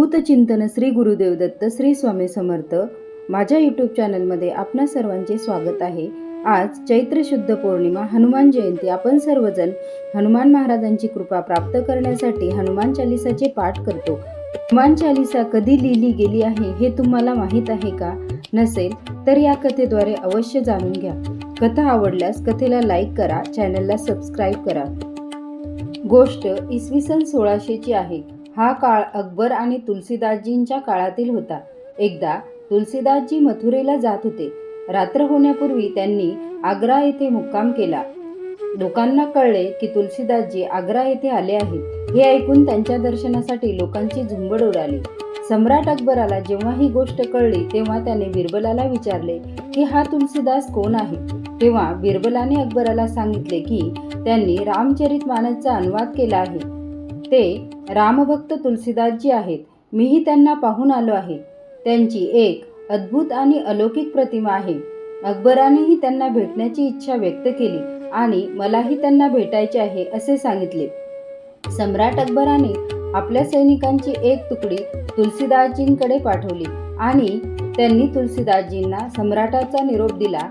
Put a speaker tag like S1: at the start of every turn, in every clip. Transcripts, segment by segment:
S1: भूतचिंतन श्री गुरुदेव दत्त श्री स्वामी समर्थ माझ्या यूट्यूब चॅनलमध्ये आपणा सर्वांचे स्वागत आहे. आज चैत्र शुद्ध पौर्णिमा हनुमान जयंती. आपण सर्वजण हनुमान महाराजांची कृपा प्राप्त करण्यासाठी हनुमान चालिसाचे पाठ करतो. हनुमान चालिसा कधी लिहिली गेली आहे हे तुम्हाला माहीत आहे का? नसेल तर या कथेद्वारे अवश्य जाणून घ्या. कथा आवडल्यास कथेला लाईक करा चॅनलला सबस्क्राईब करा. गोष्ट इसवी सन सोळाशेची आहे. हा काळ अकबर आणि तुलसीदासजींच्या काळातील होता. एकदा तुलसीदासजी मथुरेला जात होते. रात्र होण्यापूर्वी त्यांनी आग्रा येथे मुक्काम केला. लोकांना कळले की तुलसीदासजी आग्रा येथे आले आहेत. हे ऐकून त्यांच्या दर्शनासाठी लोकांची झुंबड उडाली. सम्राट अकबराला जेव्हा ही गोष्ट कळली तेव्हा त्याने बिरबलाला विचारले की हा तुलसीदास कोण आहे? तेव्हा बिरबलाने अकबराला सांगितले की त्यांनी रामचरित मानसचा अनुवाद केला आहे. ते रामभक्त तुलसीदासजी आहेत. मीही त्यांना पाहून आलो आहे. त्यांची एक अद्भुत आणि अलौकिक प्रतिमा आहे. अकबरानेही त्यांना भेटण्याची इच्छा व्यक्त केली आणि मलाही त्यांना भेटायचे आहे असे सांगितले. सम्राट अकबराने आपल्या सैनिकांची एक तुकडी तुलसीदासजींकडे पाठवली आणि त्यांनी तुलसीदासजींना सम्राटाचा निरोप दिला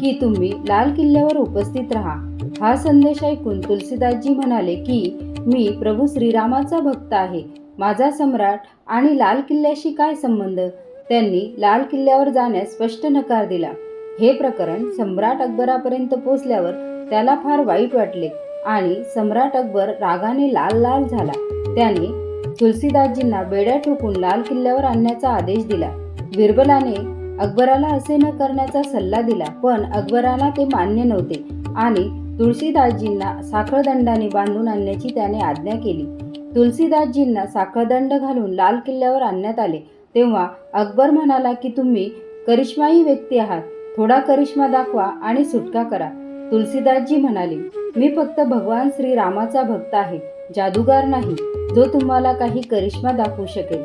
S1: की तुम्ही लाल किल्ल्यावर उपस्थित राहा. हा संदेश ऐकून तुलसीदासजी म्हणाले की मी प्रभू श्रीरामाचा भक्त आहे. माझा सम्राट आणि लाल किल्ल्याशी काय संबंध? त्यांनी लाल किल्ल्यावर जाण्यास स्पष्ट नकार दिला. हे प्रकरण सम्राट अकबरापर्यंत पोचल्यावर त्याला फार वाईट वाटले आणि सम्राट अकबर रागाने लाल लाल झाला. त्याने तुलसीदासजींना बेड्या ठोकून लाल किल्ल्यावर आणण्याचा आदेश दिला. बिरबलाने अकबराला असे न करण्याचा सल्ला दिला पण अकबराला ते मान्य नव्हते आणि तुळशीदासजींना साखळदंडाने बांधून आणण्याची त्याने आज्ञा केली. तुलसीदासजींना साखळदंड घालून लाल किल्ल्यावर आणण्यात आले. तेव्हा अकबर म्हणाला की तुम्ही करिश्माई व्यक्ती आहात. थोडा करिश्मा दाखवा आणि सुटका करा. तुलसीदासजी म्हणाले मी फक्त भगवान श्रीरामाचा भक्त आहे. जादूगार नाही. जो तुम्हाला काही करिश्मा दाखवू शकेल.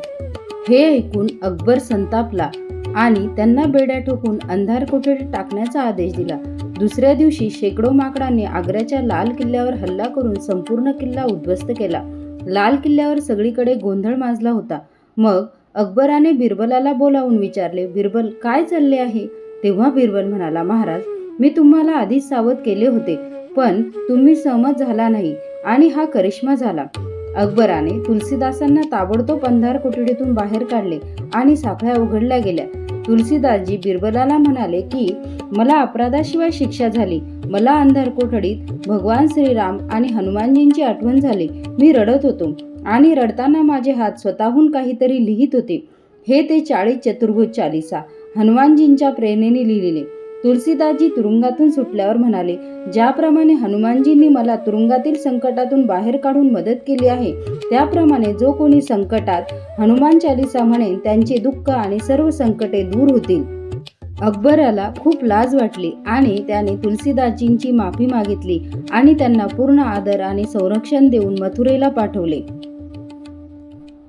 S1: हे ऐकून अकबर संतापला आणि त्यांना बेड्या ठोकून अंधार कोठडीत टाकण्याचा आदेश दिला. दुसऱ्या दिवशी शेकडो माकडांनी आग्र्याच्या लाल किल्ल्यावर हल्ला करून संपूर्ण किल्ला उद्ध्वस्त केला. लाल किल्ल्यावर सगळीकडे गोंधळ माजला होता. मग अकबराने बिरबलाला बोलावून विचारले बिरबल काय चालले आहे? तेव्हा बिरबल म्हणाला महाराज मी तुम्हाला आधीच सावध केले होते पण तुम्ही सहमत झाला नाही आणि हा करिश्मा झाला. अकबराने तुलसीदासांना ताबडतोब अंधार कोठडीतून बाहेर काढले आणि साखळ्या उघडल्या गेल्या. तुलसीदासजी बिरबलाला म्हणाले की मला अपराधाशिवाय शिक्षा झाली. मला अंधार कोठडीत भगवान श्रीराम आणि हनुमानजींची आठवण झाली. मी रडत होतो आणि रडताना माझे हात स्वतःहून काहीतरी लिहित होते. हे ते चाळीस चतुर्भुज चालिसा. हनुमानजींच्या प्रेरणेने लिहिलेले. तुलसीदासजी तुरुंगातून सुटल्यावर म्हणाले ज्याप्रमाणे हनुमानजींनी मला तुरुंगातील संकटातून बाहेर काढून मदत केली आहे त्याप्रमाणे जो कोणी संकटात हनुमान चालिसा म्हणेन त्यांचे दुःख आणि सर्व संकटे दूर होतील. अकबराला खूप लाज वाटली आणि त्याने तुलसीदासजींची माफी मागितली आणि त्यांना पूर्ण आदर आणि संरक्षण देऊन मथुरेला पाठवले.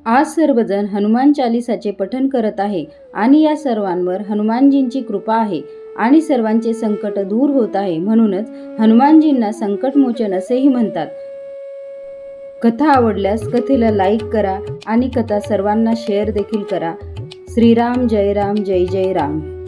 S1: आज सर्वजण हनुमान चालिसाचे पठण करत आहे आणि या सर्वांवर हनुमानजींची कृपा आहे. आणि सर्वांचे संकट दूर होत आहे म्हणूनच हनुमानजींना संकटमोचन असेही म्हणतात. कथा आवडल्यास कथेला लाईक करा आणि कथा सर्वांना शेअर देखील करा. श्रीराम जय राम जय जय राम.